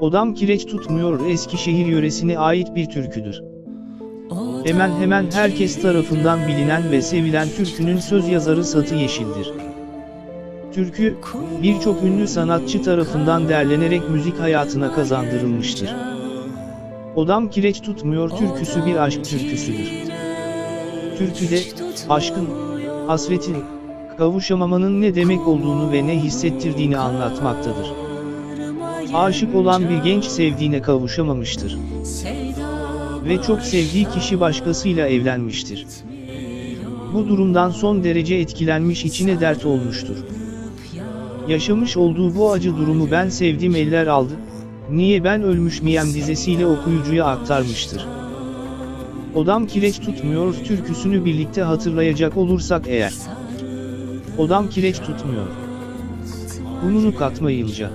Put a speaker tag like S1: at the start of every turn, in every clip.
S1: Odam kireç tutmuyor Eskişehir yöresine ait bir türküdür. Hemen hemen herkes tarafından bilinen ve sevilen türkünün söz yazarı Satı Yeşil'dir. Türkü, birçok ünlü sanatçı tarafından derlenerek müzik hayatına kazandırılmıştır. Odam kireç tutmuyor türküsü bir aşk türküsüdür. Türküde, aşkın, hasretin, kavuşamamanın ne demek olduğunu ve ne hissettirdiğini anlatmaktadır. Aşık olan bir genç sevdiğine kavuşamamıştır. Ve çok sevdiği kişi başkasıyla evlenmiştir. Bu durumdan son derece etkilenmiş içine dert olmuştur. Yaşamış olduğu bu acı durumu ben sevdim eller aldı, niye ben ölmüş miyem dizesiyle okuyucuya aktarmıştır. Odam kireç tutmuyor türküsünü birlikte hatırlayacak olursak eğer. Odam kireç tutmuyor. Ununu katmayınca.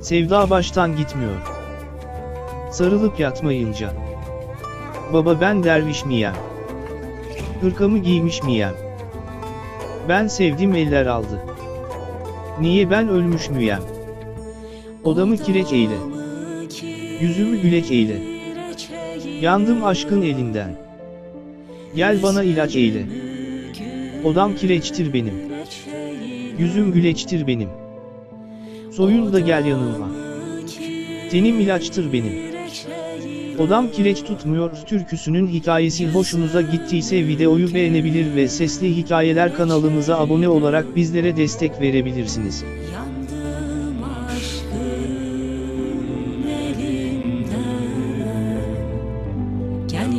S1: Sevda baştan gitmiyor. Sarılıp yatmayınca. Baba ben derviş miyem? Hırkamı giymiş miyem? Ben sevdim eller aldı. Niye ben ölmüş müyem? Odamı kireç eyle. Yüzümü güleç eyle. Yandım aşkın elinden. Gel bana ilaç eyle. Odam kireçtir benim. Yüzüm güleçtir benim. Soyul da gel yanıma. Tenim ilaçtır benim. Odam kireç tutmuyor türküsünün hikayesi hoşunuza gittiyse videoyu beğenebilir ve Sesli Hikayeler kanalımıza abone olarak bizlere destek verebilirsiniz.